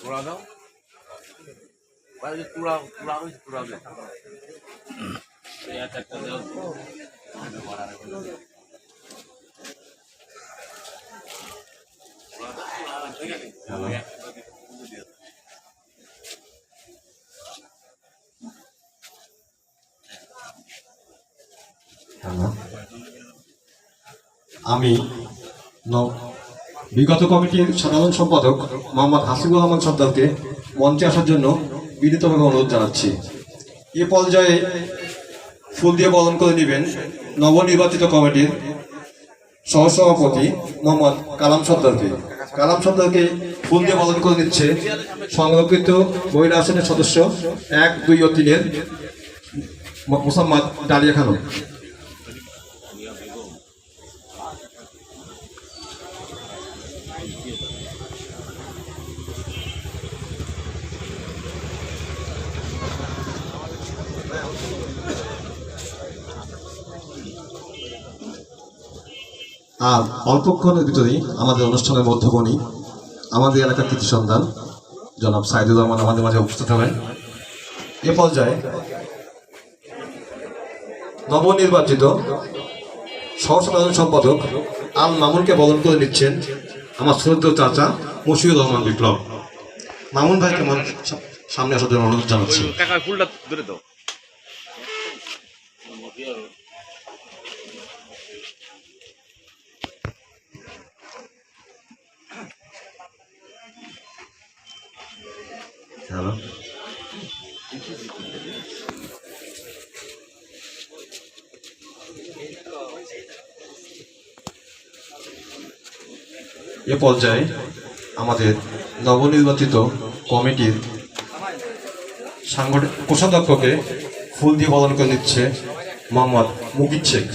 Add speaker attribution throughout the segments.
Speaker 1: তোড়া দাও তোড়া তোড়া হয়েছে তোড়া দে এই এক একটা দেও।
Speaker 2: হ্যালো। আমি বিগত কমিটির সাধারণ সম্পাদক মোহাম্মদ হাসিবুর রহমান সর্দারকে মঞ্চে আসার জন্য বিনীতভাবে অনুরোধ জানাচ্ছি। এ পর্যায়ে ফুল দিয়ে বরণ করে নেবেন নবনির্বাচিত কমিটির সহসভাপতি মোহাম্মদ কালাম সর্দারকে। কালাম সর্দারকে ফুল দিয়ে বরণ করে নিচ্ছে সংরক্ষিত মহিলা আসনের সদস্য এক, দুই ও তিনের মোসাম্মদ ডালিয়া খানম। আর অল্পক্ষণের ভিতরেই আমাদের অনুষ্ঠানের মধ্যমণি আমাদের এলাকার কৃতি সন্ধান জনাব সাইদুর রহমান আমাদের মাঝে উপস্থিত হবেন। এ পর্যায়ে নবনির্বাচিত সহসাধারণ সম্পাদক আল মামুনকে বদল করে নিচ্ছেন আমার শ্রদ্ধেয় চাচা মশিউর রহমান বিপ্লব। মামুন ভাইকে মন- সামনে আসার জন্য অনুরোধ জানাচ্ছি। হ্যালো। এ পর্যায়ে আমাদের নবনির্বাচিত কমিটির সাংগঠনিক কোষাধ্যক্ষকে ফুল দিয়ে বদল করে নিচ্ছে মোহাম্মদ মুকিদ শেখ।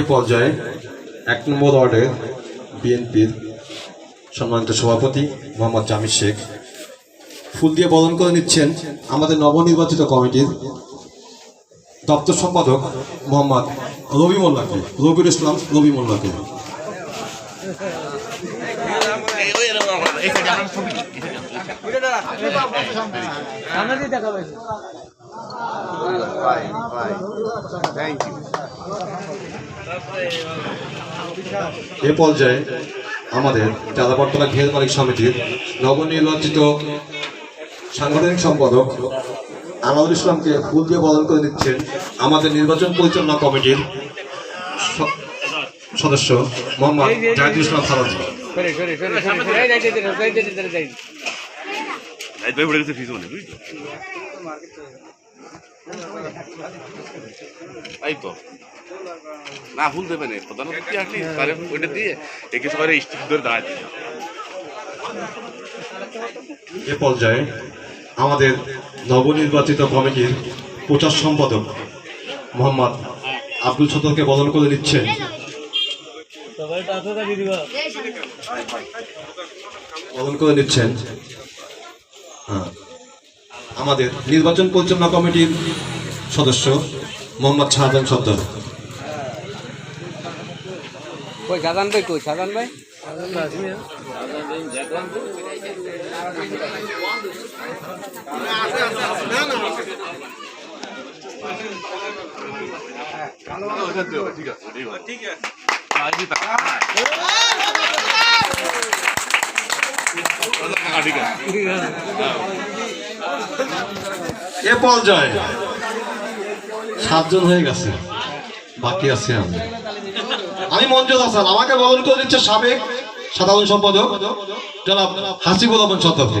Speaker 2: এ পর্যায়ে এক নম্বর ওয়ার্ডের বিএনপির সম্মানিত সভাপতি মোহাম্মদ জামির শেখ। ফুল দিয়ে বরণ করে নিচ্ছেন আমাদের নবনির্বাচিত কমিটির দপ্তর সম্পাদক মোহাম্মদ রবি মোল্লাকে রবির ইসলাম রবি মোল্লাকে। এ পর্যায়ে আমাদের চাঁদাপট্টলা ঘের মালিক সমিতির নবনির্বাচিত সাংগঠনিক সম্পাদক আনাউল ইসলামকে ফুল দিয়ে বদল করে দিচ্ছেন আমাদের নির্বাচন পরিচালনা কমিটির সদস্য মোহাম্মদ জাহিদুল ইসলাম
Speaker 3: সরে এই
Speaker 1: তো। না ফুল দেবে না প্রধান অতিথি আসলি তারে ওইটা দিয়ে একে সবাই স্টিক ধরে দাঁড়ায়
Speaker 2: এ পর্যায়ে আমাদের নবনির্বাচিত কমিটির প্রচার সম্পাদক মোহাম্মদ আব্দুল সতরকে বদল করে দিচ্ছেন বদল করে দিচ্ছেন। হ্যাঁ। আমাদের নির্বাচন পরিচালনা কমিটির সদস্য মোহাম্মদ শাহজাহান সর্দার
Speaker 3: কই ভাই কই? ভাই?
Speaker 1: ঠিক আছে ঠিক আছে ঠিক আছে ঠিক আছে।
Speaker 2: এ পর্যায়ে সাতজন হয়ে গেছে। বাকি আছে আমি। আমি মঞ্জুর হাসান, আমাকে বরণ করে দিচ্ছে সাবেক সাধারণ সম্পাদক জনাব হাসিবুল রহমান সত্তাকে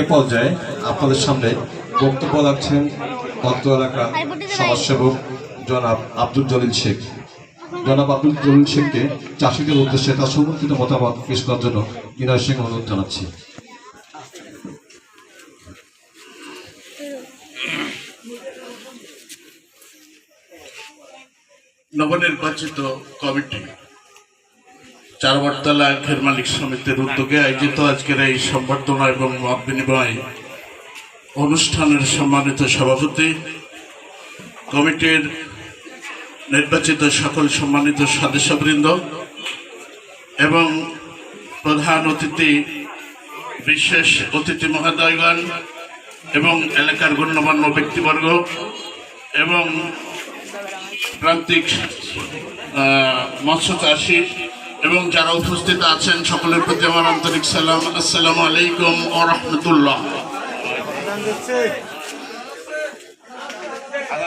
Speaker 2: এ পর্যায়ে আপনাদের সামনে বক্তব্য রাখছেন অত্র এলাকার সমাজসেবক জনাব আব্দুল জলিল শেখ। জনাব আব্দুল জলিল শেখকে চাষিদের উদ্দেশ্যে তার সমর্থিত মতামত পেশ করার জন্য বিনয় সিং অনুরোধ জানাচ্ছি।
Speaker 4: নবনির্বাচিত কমিটি চারবটতলা ঘের মালিক সমিতির উদ্যোগে আয়োজিত আজকের এই সম্বর্ধনা এবং মত বিনিময় অনুষ্ঠানের সম্মানিত সভাপতি, কমিটির নির্বাচিত সকল সম্মানিত সদস্যবৃন্দ এবং প্রধান অতিথি, বিশেষ অতিথি মহোদয়গণ এবং এলাকার গণ্যমান্য ব্যক্তিবর্গ এবং প্রান্তিক মৎস্য চাষী এবং যারা উপস্থিত আছেন সকলের প্রতি আমার আন্তরিক সালাম। আসসালামু আলাইকুম ও রহমতুল্লাহ।
Speaker 1: আধা